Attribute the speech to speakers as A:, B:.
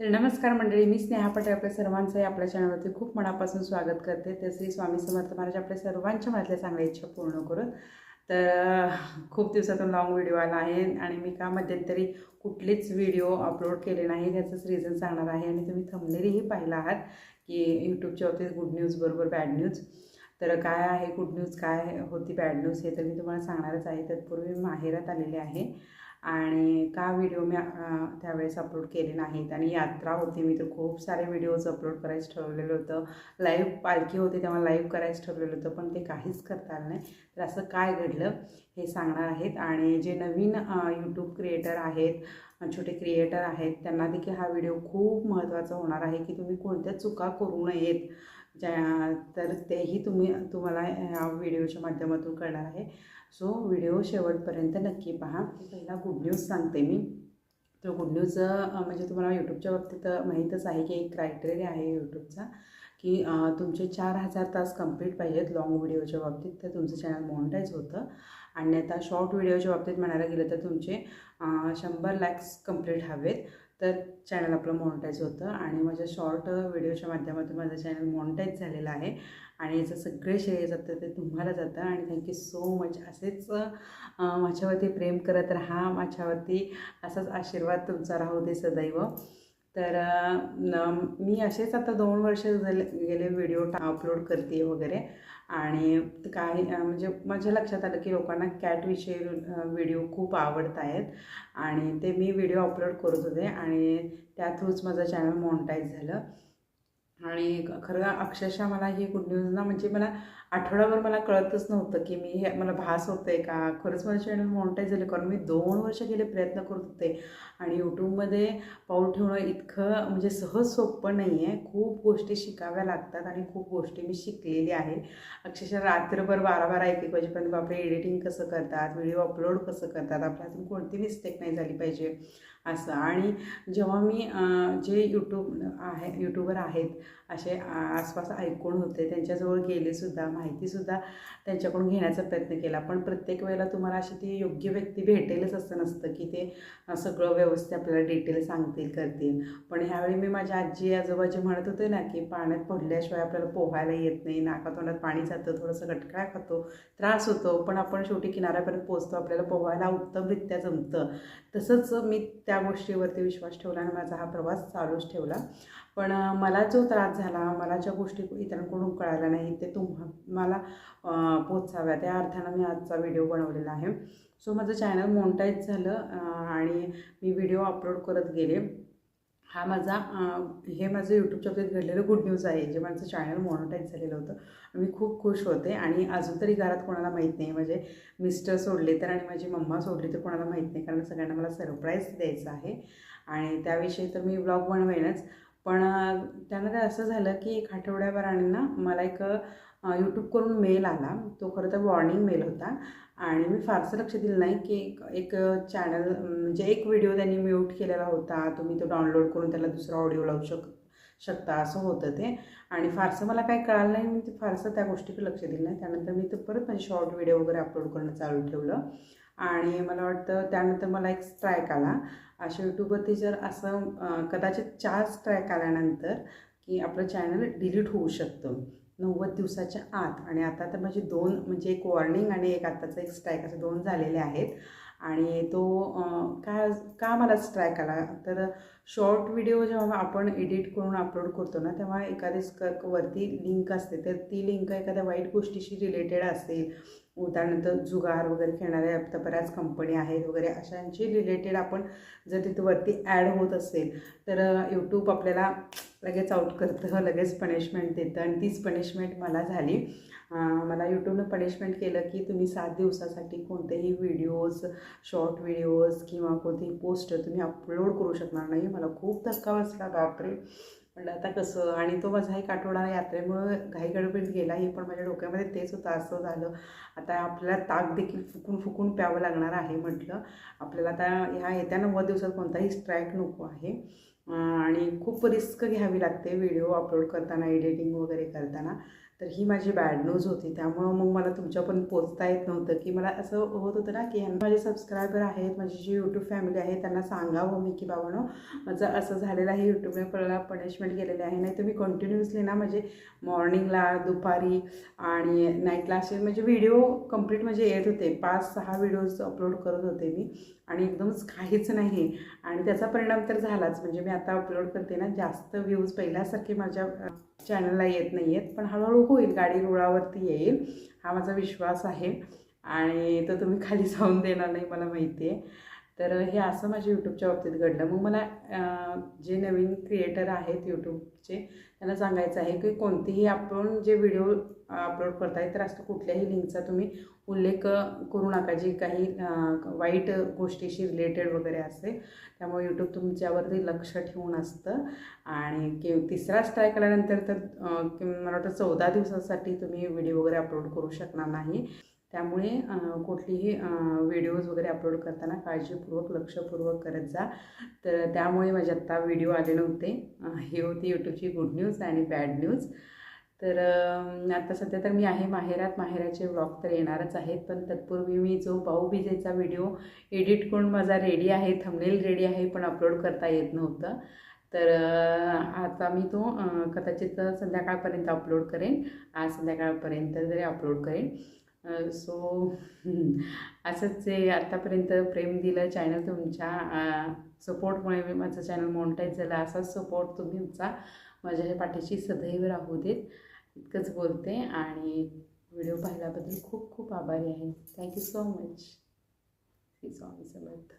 A: तर नमस्कार मंडळी मी स्नेहा पटेल आपल्या सर्वांचं. आपल्या चॅनलवरती खूप मनापासून स्वागत करते. तर श्री स्वामी समर्थ महाराज आपल्या सर्वांच्या मनातल्या चांगल्या इच्छा पूर्ण करून. तर खूप दिवसातून लॉंग व्हिडिओ आला आहे आणि मी का मध्यंतरी कुठलेच व्हिडिओ अपलोड केले नाही त्याचंच रिझन सांगणार आहे. आणि तुम्ही थमलेलीही पाहिला आहात की यूट्यूबच्या बाबतीत गुड न्यूज बरोबर बॅड न्यूज तर काय आहे गुड न्यूज काय होती बॅड न्यूज हे तर मी तुम्हाला सांगणारच आहे. तत्पूर्वी मी माहेरात आलेले आहे. आणि का व्हिडिओ मी त्यावेळेस अपलोड केले नाहीत. आणि यात्रा होती मी तर खूप सारे व्हिडिओज अपलोड करायचं ठरवलेलं होतं. लाईव्ह पालखी होती तेव्हा लाईव्ह करायचं ठरवलेलं होतं पण ते काहीच करता आलं नाही. तर असं काय घडलं हे सांगणार आहेत. आणि जे नवीन यूट्यूब क्रिएटर आहेत छोटे क्रिएटर आहेत त्यांना देखील हा व्हिडिओ खूप महत्त्वाचा होणार आहे की तुम्ही कोणत्या चुका करू नयेत. ज्या तर तेही तुम्ही तुम्हाला ह्या व्हिडिओच्या माध्यमातून कळणार आहे. सो व्हिडिओ शेवटपर्यंत नक्की पहा. पहिला गुड न्यूज सांगते मी. तर गुड न्यूज म्हणजे तुम्हाला यूट्यूबच्या बाबतीत माहीतच आहे की एक क्रायटेरिया आहे यूट्यूबचा की तुमचे चार हजार तास कंप्लीट पाहिजेत लॉंग व्हिडिओच्या बाबतीत. तर तुमचं चॅनल मॉनिटाईज होतं. आणि आता शॉर्ट व्हिडिओच्या बाबतीत म्हणायला गेलं तर तुमचे शंभर लॅक्स कंप्लीट हवेत. तर चॅनल आपलं मॉनिटाईज होतं आणि माझ्या शॉर्ट व्हिडिओच्या माध्यमातून माझं चॅनल मॉनिटाईज झालेलं आहे. आणि याचं सगळे श्रेय जातं ते तुम्हाला जातं. आणि थँक्यू सो मच असेच माझ्यावरती प्रेम करत राहा. माझ्यावरती असाच आशीर्वाद तुमचा राहू दे सदैव. तर न- मी असेच आता दोन वर्ष झाले गेले व्हिडिओ अपलोड करते वगैरे. आणि काही म्हणजे माझ्या लक्षात आलं की लोकांना कॅटविषयी व्हिडिओ खूप आवडत आहेत आणि ते मी व्हिडिओ अपलोड करत होते आणि त्या थ्रूच माझं चॅनल मॉनिटाईज झालं. आणि खरं अक्षरशः मला ही गुड न्यूज ना म्हणजे मला आठवडाभर मला कळतच नव्हतं की मी हे मला भास होतं आहे का? खरंच माझं चॅनल मॉनिटाईज झालं कारण मी दोन वर्ष गेले प्रयत्न करत होते. आणि यूट्यूबमध्ये पाऊल ठेवणं इतकं म्हणजे सहज सोपं नाही आहे खूप गोष्टी शिकाव्या लागतात आणि खूप गोष्टी मी शिकलेली आहे. अक्षरशः रात्रभर बारा बारा एक एक वाजेपर्यंत बापरे एडिटिंग कसं करतात? व्हिडिओ अपलोड कसं करतात? आपल्या हातून कोणती मिस्टेक नाही झाली पाहिजे. असं. आणि जेव्हा मी जे यूट्यूब आहे यूट्यूबर आहेत असे आसपास ऐकून होते त्यांच्याजवळ गेलेसुद्धा माहितीसुद्धा त्यांच्याकडून घेण्याचा प्रयत्न केला. पण प्रत्येक वेळेला तुम्हाला अशी ती योग्य व्यक्ती भेटेलच असं नसतं की ते सगळं व्यवस्थित आपल्याला डिटेल सांगतील करतील. पण ह्यावेळी मी माझ्या आजी आजोबा जे म्हणत होते ना की पाण्यात पडल्याशिवाय आपल्याला पोहायला येत नाही नाकातोंडात पाणी जातं थोडंसं गटकाळ खातो त्रास होतो पण आपण शेवटी किनाऱ्यापर्यंत पोचतो आपल्याला पोहायला उत्तमरित्या जमतं. तसंच मी त्या त्या गोष्टीवरती विश्वास ठेवला आणि माझा हा प्रवास चालूच ठेवला. पण मला जो त्रास झाला मला ज्या गोष्टी इतरांकडून कळाल्या नाही ते तुम्हा मला पोचाव्या. त्या अर्थानं मी आजचा व्हिडिओ बनवलेला आहे. सो माझं चॅनल मोनटाईज झालं आणि मी व्हिडिओ अपलोड करत गेले. हा माझा हे माझं यूट्यूबच्या बाबतीत घडलेलं गुड न्यूज आहे जे माझं चॅनल मॉनिटाईज झालेलं होतं. मी खूप खुश होते आणि अजून तरी घरात कोणाला माहीत नाही. म्हणजे मिस्टर सोडले तर आणि माझी मम्मा सोडली तर कोणाला माहीत नाही कारण सगळ्यांना मला सरप्राईज द्यायचं आहे. आणि त्याविषयी तर मी ब्लॉग बनवेनच. पण त्यानं काय असं झालं की एक आठवड्याभराने ना मला एक यूट्यूबकडून मेल आला. तो खरं तर वॉर्निंग मेल होता. आणि मी फारसं लक्ष दिलं नाही की एक एक चॅनल म्हणजे एक व्हिडिओ त्यांनी म्यूट केलेला होता. तुम्ही तो डाउनलोड करून त्याला दुसरा ऑडिओ लावू शक शकता असं होतं ते. आणि फारसं मला काही कळालं नाही. मी ते फारसं त्या गोष्टीकडे लक्ष दिलं नाही. त्यानंतर मी तर परत माझे शॉर्ट व्हिडिओ वगैरे अपलोड करणं चालू ठेवलं. आणि मला वाटतं त्यानंतर मला एक स्ट्रायक आला. अशा यूट्यूबवरती जर असं कदाचित चार स्ट्रायक आल्यानंतर की आपलं चॅनल डिलीट होऊ शकतं. नव्वद दिवसाच्या आत. आणि आता तर माझे दोन म्हणजे एक वॉर्निंग आणि एक आत्ताचा एक स्ट्राईक असे दोन झालेले आहेत. आणि तो का काय का मला स्ट्राईक आला? तर शॉर्ट व्हिडिओ जेव्हा आपण एडिट करून अपलोड करतो ना तेव्हा एखादी स्क वरती लिंक असते. तर ती लिंक एखाद्या वाईट गोष्टीशी रिलेटेड असेल उदाहरणार्थ जुगार वगैरे खेळणाऱ्या आता बऱ्याच कंपनी आहेत वगैरे अशांची रिलेटेड आपण जर तिथं वरती ॲड होत असेल तर यूट्यूब आपल्याला लगेच आउट करतं लगेच पनिशमेंट देतं आणि तीच पनिशमेंट मला झाली. मला यूट्यूबनं पनिशमेंट केलं की तुम्ही सात दिवसासाठी कोणतेही व्हिडिओज शॉर्ट व्हिडिओज किंवा कोणतेही पोस्ट तुम्ही अपलोड करू शकणार नाही. मला खूप धक्का बसला बापरे म्हणलं आता कसं? आणि तो माझा एक आठवडा यात्रेमुळं घाईगडबडीत गेला. हे पण माझ्या डोक्यामध्ये तेच होतं. असं झालं. आता आपल्याला ताक देखील फुकून फुकून प्यावं लागणार आहे म्हटलं. आपल्याला आता ह्या येत्या नव्वद दिवसात कोणताही स्ट्राईक नको आहे. आणि खूप रिस्क घ्यावी लागते व्हिडिओ अपलोड करताना एडिटिंग वगैरे करताना. तर ही माझी बॅड न्यूज होती. त्यामुळं मग मला तुमच्यापर्यंत पोचता येत नव्हतं की मला असं होत होतं ना की माझे सबस्क्रायबर आहेत माझी जी यूट्यूब फॅमिली आहे त्यांना सांगावं मी की बाबानो माझं असं झालेलं आहे यूट्यूबने मला पनिशमेंट केलेली आहे. नाही तर मी कंटिन्युअसली ना म्हणजे मॉर्निंगला दुपारी आणि नाईटला असे म्हणजे व्हिडिओ कंप्लीट म्हणजे येत होते. पाच सहा व्हिडिओज अपलोड करत होते मी आणि एकदमच काहीच नाही. आणि त्याचा परिणाम तर झालाच. म्हणजे मी आता अपलोड करते ना जास्त व्ह्यूज पहिल्यासारखे माझ्या चॅनलला येत नाही आहेत पण हळूहळू होईल गाडी रुळावरती येईल हा माझा विश्वास आहे. आणि तो तुम्ही खाली जाऊन देणार नाही मला माहिती आहे तर हे असं माझ्या यूट्यूबच्या बाबतीत घडलं. मग मला जे नवीन क्रिएटर आहेत यूट्यूबचे त्यांना सांगायचं आहे की कोणतेही आपण जे व्हिडिओ अपलोड करताय तर असं कुठल्याही लिंकचा तुम्ही उल्लेख करू नका. जी काही वाईट गोष्टीशी रिलेटेड वगैरे असेल त्यामुळे यूट्यूब तुमच्यावरती लक्ष ठेवून असतं. आणि कि तिसरा स्ट्राईक आल्यानंतर तर मला वाटतं चौदा दिवसासाठी तुम्ही व्हिडिओ वगैरे अपलोड करू शकणार नाही. त्यामुळे कुठलीही व्हिडिओज वगैरे अपलोड करताना काळजीपूर्वक लक्षपूर्वक करत जा. तर त्यामुळे माझे आत्ता व्हिडिओ आले नव्हते. हे होती यूट्यूबची गुड न्यूज आणि बॅड न्यूज तर आता सध्या तर मी आहे माहेरात. माहेराचे व्लॉग तर येणारच आहेत. पण तत्पूर्वी मी जो भाऊबीजेचा व्हिडिओ एडिट करून माझा रेडी आहे थंबनेल रेडी आहे पण अपलोड करता येत नव्हतं. तर आता मी तो कदाचित संध्याकाळपर्यंत अपलोड करेन. आज संध्याकाळपर्यंत तरी अपलोड करेन. सो असंच जे आत्तापर्यंत प्रेम दिलं चॅनल तुमच्या सपोर्टमुळे मी माझं चॅनल मोनिटाईज झालं असाच सपोर्ट तुमचा माझ्या पाठीशी सदैव राहू देत. इतकंच बोलते आणि व्हिडिओ पाहिल्याबद्दल खूप खूप आभारी आहे. Thank you so much Shri Swami Samarth